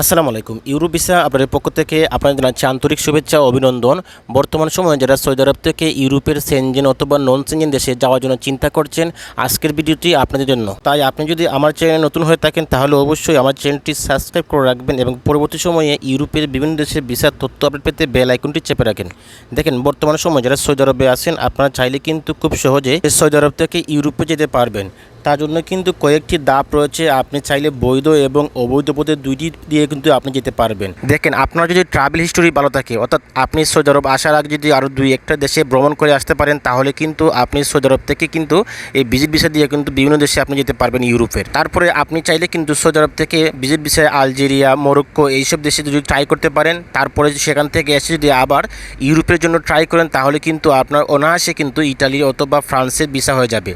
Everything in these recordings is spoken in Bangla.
আসসালামু আলাইকুম। ইউরোপ ভিসা আপনাদের পক্ষ থেকে আপনাদের জানাচ্ছি আন্তরিক শুভেচ্ছা অভিনন্দন। বর্তমান সময়ে যারা সৌদি আরব থেকে ইউরোপের সেনজেন অথবা নন সেনজেন দেশে যাওয়ার জন্য চিন্তা করছেন, আজকের ভিডিওটি আপনাদের জন্য। তাই আপনি যদি আমার চ্যানেলে নতুন হয়ে থাকেন, তাহলে অবশ্যই আমার চ্যানেলটি সাবস্ক্রাইব করে রাখবেন এবং পরবর্তী সময়ে ইউরোপের বিভিন্ন দেশের ভিসার তথ্য আপডেট পেতে বেল আইকনটি চেপে রাখেন। দেখেন, বর্তমান সময়ে যারা সৌদি আরবে আছেন, আপনারা চাইলে কিন্তু খুব সহজে সৌদি আরব থেকে ইউরোপে যেতে পারবেন। তার জন্য কিন্তু কয়েকটি দাপ রয়েছে। আপনি চাইলে বৈধ এবং অবৈধ পথে দুইটি দিয়ে কিন্তু আপনি যেতে পারবেন। দেখেন, আপনার যদি ট্রাভেল হিস্টোরি ভালো থাকে, অর্থাৎ আপনি সৌদি আরব আসার আগে যদি আরও দুই একটা দেশে ভ্রমণ করে আসতে পারেন, তাহলে কিন্তু আপনি সৌদি আরব থেকে কিন্তু এই ভিজিট ভিসা দিয়ে কিন্তু বিভিন্ন দেশে আপনি যেতে পারবেন ইউরোপের। তারপরে আপনি চাইলে কিন্তু সৌদি আরব থেকে ভিজিট ভিসায় আলজেরিয়া, মোরক্কো এইসব দেশে যদি ট্রাই করতে পারেন, তারপরে সেখান থেকে এসে যদি আবার ইউরোপের জন্য ট্রাই করেন, তাহলে কিন্তু আপনার অনায়াসে কিন্তু ইটালি অথবা ফ্রান্সের ভিসা হয়ে যাবে।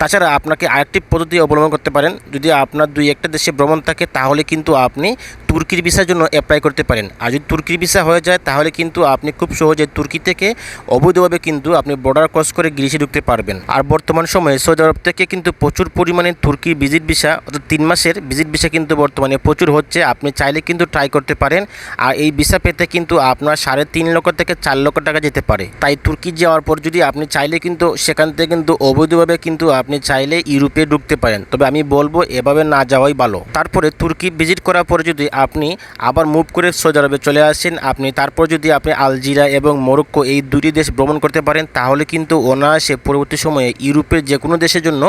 তাছাড়া আপনাকে আরেকটি পদ্ধতি অবলম্বন করতে পারেন। যদি আপনার দুই একটা দেশে ভ্রমণ থাকে, তাহলে কিন্তু আপনি তুর্কির ভিসার জন্য অ্যাপ্লাই করতে পারেন। আর যদি তুর্কির ভিসা হয়ে যায়, তাহলে কিন্তু আপনি খুব সহজে তুর্কি থেকে অবৈধভাবে কিন্তু আপনি বর্ডার ক্রস করে গ্রিসে ঢুকতে পারবেন। আর বর্তমান সময়ে সৌদি আরব থেকে কিন্তু প্রচুর পরিমাণে তুর্কি ভিজিট ভিসা অর্থাৎ তিন মাসের ভিজিট ভিসা কিন্তু বর্তমানে প্রচুর হচ্ছে। আপনি চাইলে কিন্তু ট্রাই করতে পারেন। আর এই ভিসা পেতে কিন্তু আপনার সাড়ে তিন লক্ষ থেকে চার লক্ষ টাকা যেতে পারে। তাই তুর্কি যাওয়ার পর যদি আপনি চাইলে কিন্তু সেখান থেকে কিন্তু অবৈধভাবে কিন্তু আপনি চাইলে ইউরোপে ঢুকতে পারেন। তবে আমি বলব, এভাবে না যাওয়াই ভালো। তারপরে তুর্কি ভিজিট করার পরে যদি আপনি আবার মুভ করে সৌদি আরবে চলে আসেন, আপনি তারপর যদি আপনি আলজিরা এবং মোরক্কো এই দুটি দেশ ভ্রমণ করতে পারেন, তাহলে কিন্তু অনায়াসে পরবর্তী সময়ে ইউরোপের যে কোনো দেশের জন্য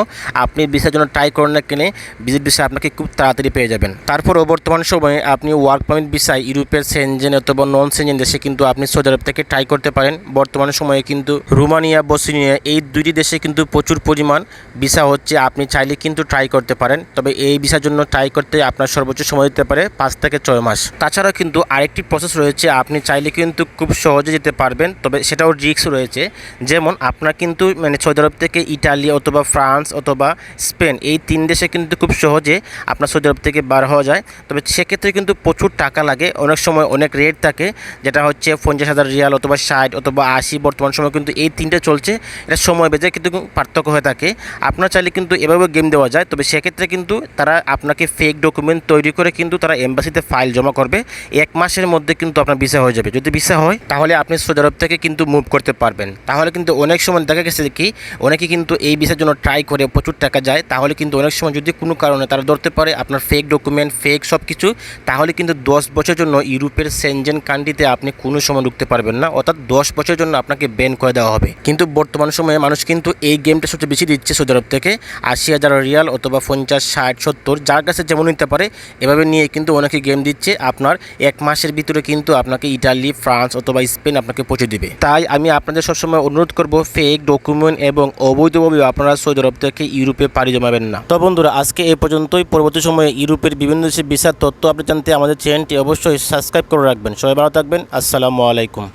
আপনি ভিসার জন্য ট্রাই করেন না কেনে, ভিজিট ভিসা আপনাকে খুব তাড়াতাড়ি পেয়ে যাবেন। তারপরও বর্তমান সময়ে আপনি ওয়ার্ক পারমিট ভিসায় ইউরোপের সেনজেন অথবা নন সেনজেন দেশে কিন্তু আপনি সৌদি আরব থেকে ট্রাই করতে পারেন। বর্তমান সময়ে কিন্তু রোমানিয়া, বসনিয়া এই দুইটি দেশে কিন্তু প্রচুর পরিমাণ ভিসা হচ্ছে। আপনি চাইলে কিন্তু ট্রাই করতে পারেন। তবে এই ভিসার জন্য ট্রাই করতে আপনার সর্বোচ্চ সময় দিতে পারে পাঁচ থেকে ছয় মাস। তাছাড়া কিন্তু আরেকটি প্রসেস রয়েছে, আপনি চাইলে কিন্তু খুব সহজে যেতে পারবেন, তবে সেটাও রিস্ক রয়েছে। যেমন আপনার কিন্তু মানে সৌদি আরব থেকে ইটালি অথবা ফ্রান্স অথবা স্পেন, এই তিন দেশে কিন্তু খুব সহজে আপনার সৌদি আরব থেকে বার হওয়া যায়। তবে সেক্ষেত্রে কিন্তু প্রচুর টাকা লাগে, অনেক সময় অনেক রেট থাকে, যেটা হচ্ছে পঞ্চাশ হাজার রিয়াল অথবা ষাট অথবা আশি, বর্তমান সময় কিন্তু এই তিনটে চলছে। এটা সময় বেজে কিন্তু পার্থক্য হয়ে থাকে। আপনার চাইলে কিন্তু এভাবে গেম দেওয়া যায়, তবে সেক্ষেত্রে কিন্তু তারা আপনাকে ফেক ডকুমেন্ট তৈরি করে কিন্তু তারা এম্বাসিতে ফাইল জমা করবে। এক মাসের মধ্যে কিন্তু আপনার ভিসা হয়ে যাবে। যদি ভিসা হয়, তাহলে আপনি সৌদি আরব থেকে কিন্তু মুভ করতে পারবেন। তাহলে কিন্তু অনেক সময় দেখা গেছে কি, অনেকে কিন্তু এই ভিসার জন্য ট্রাই করে প্রচুর টাকা যায়। তাহলে কিন্তু অনেক সময় যদি কোনো কারণে তারা ধরতে পারে আপনার ফেক ডকুমেন্ট ফেক সব কিছু তাহলে কিন্তু দশ বছরের জন্য ইউরোপের সেনজেন কান্ট্রিতে আপনি কোনো সময় ঢুকতে পারবেন না। অর্থাৎ দশ বছরের জন্য আপনাকে ব্যান করে দেওয়া হবে। কিন্তু বর্তমান সময়ে মানুষ কিন্তু এই গেমটা সবচেয়ে বেশি দিচ্ছে সৌদি আরব থেকে। আশি হাজার রিয়াল অথবা পঞ্চাশ, ষাট, সত্তর, যার কাছে যেমন নিতে পারে, এভাবে নিয়ে কিন্তু অনেকে গেম দিচ্ছে। আপনার এক মাসের ভিতরে কিন্তু আপনাকে ইটালি, ফ্রান্স অথবা স্পেন আপনাকে পৌঁছে দিবে। তাই আমি আপনাদের সবসময় অনুরোধ করব ফেক ডকুমেন্ট এবং অবৈধভাবে আপনারা সৌদি আরব থেকে ইউরোপে পাড়ি জমাবেন না। তো বন্ধুরা, আজকে এ পর্যন্তই। পরবর্তী সময়ে ইউরোপের বিভিন্ন দেশের ভিসার তথ্য আপনি জানতে আমাদের চ্যানেলটি অবশ্যই সাবস্ক্রাইব করে রাখবেন। সবাই ভালো থাকবেন। আসসালামু আলাইকুম।